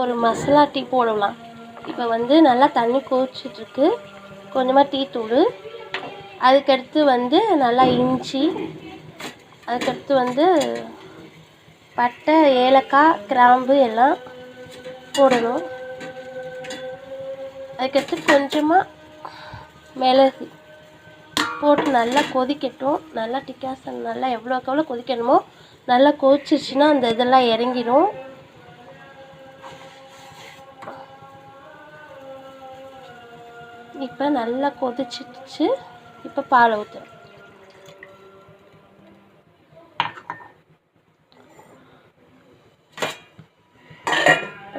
ஒரு மசாலா டீ போடலாம். இப்போ வந்து நல்லா தண்ணி கொதிச்சிட்ருக்கு. கொஞ்சமாக டீ தூள். அதுக்கடுத்து வந்து நல்லா இஞ்சி. அதுக்கடுத்து வந்து பட்டை ஏலக்காய் கிராம்பு எல்லாம் போடணும். அதுக்கடுத்து கொஞ்சமாக மிளகு போட்டு நல்லா கொதிக்கட்டும். நல்லா டிக்காசன் நல்லா எவ்வளோக்கு எவ்வளோ கொதிக்கணுமோ நல்லா கொதிச்சிருச்சுன்னா அந்த இதெல்லாம் இறங்கிடும் இப்போ நல்லா கொதிச்சிடுச்சு. இப்போ பால் ஊற்றுறோம்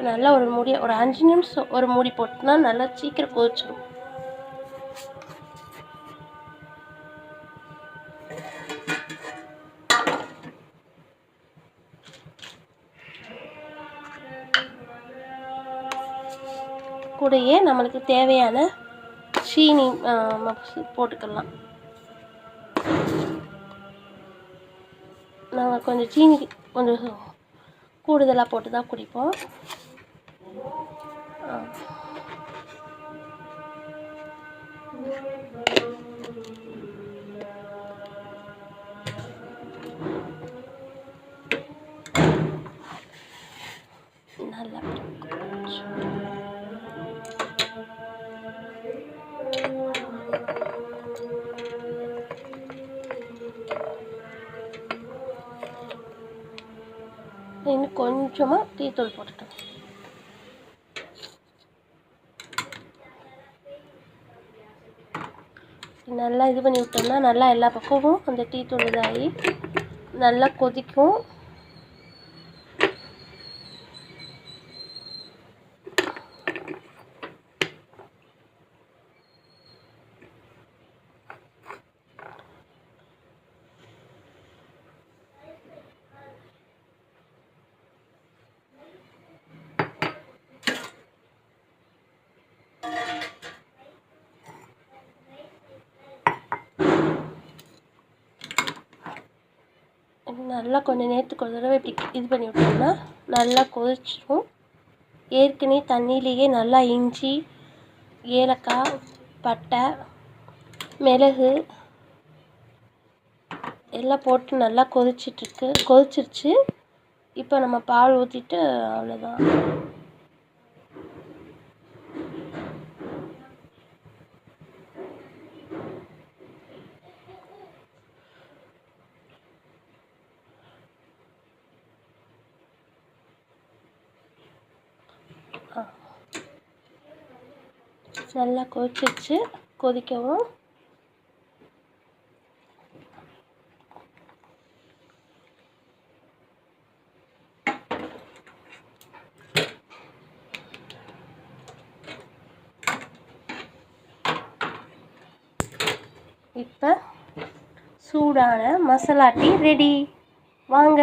நல்லா ஒரு மூடி ஒரு அஞ்சு நிமிஷம் ஒரு மூடி போட்டுனா நல்லா சீக்கிரம் கொதிச்சிடும் கூடயே நம்மளுக்கு தேவையான சீனி போட்டுக்கலாம். நாங்கள் கொஞ்சம் சீனி கொஞ்சம் கூடுதலாக போட்டு தான் குடிப்போம் இன்னும் கொஞ்சமாக டீத்தூள் போட்டுட்டோம் நல்லா இது பண்ணி விட்டோம்னா நல்லா எல்லா பக்கமும் அந்த டீத்தூள் இதாகி நல்லா கொதிக்கும். நல்லா கொஞ்சம் நேரத்துக்கு ஒரு தடவை இப்படி இது பண்ணி விட்டோம்னா நல்லா கொதிச்சிடும் ஏற்கனவே தண்ணியிலேயே நல்லா இஞ்சி ஏலக்காய் பட்டை மிளகு எல்லாம் போட்டு நல்லா கொதிச்சிட்ருக்கு கொதிச்சிருச்சு. இப்போ நம்ம பால் ஊற்றிட்டு அவ்வளோதான் நல்லா கொதிச்சிச்சு கொதிக்கவும். இப்போ சூடான மசாலா டீ ரெடி. வாங்க.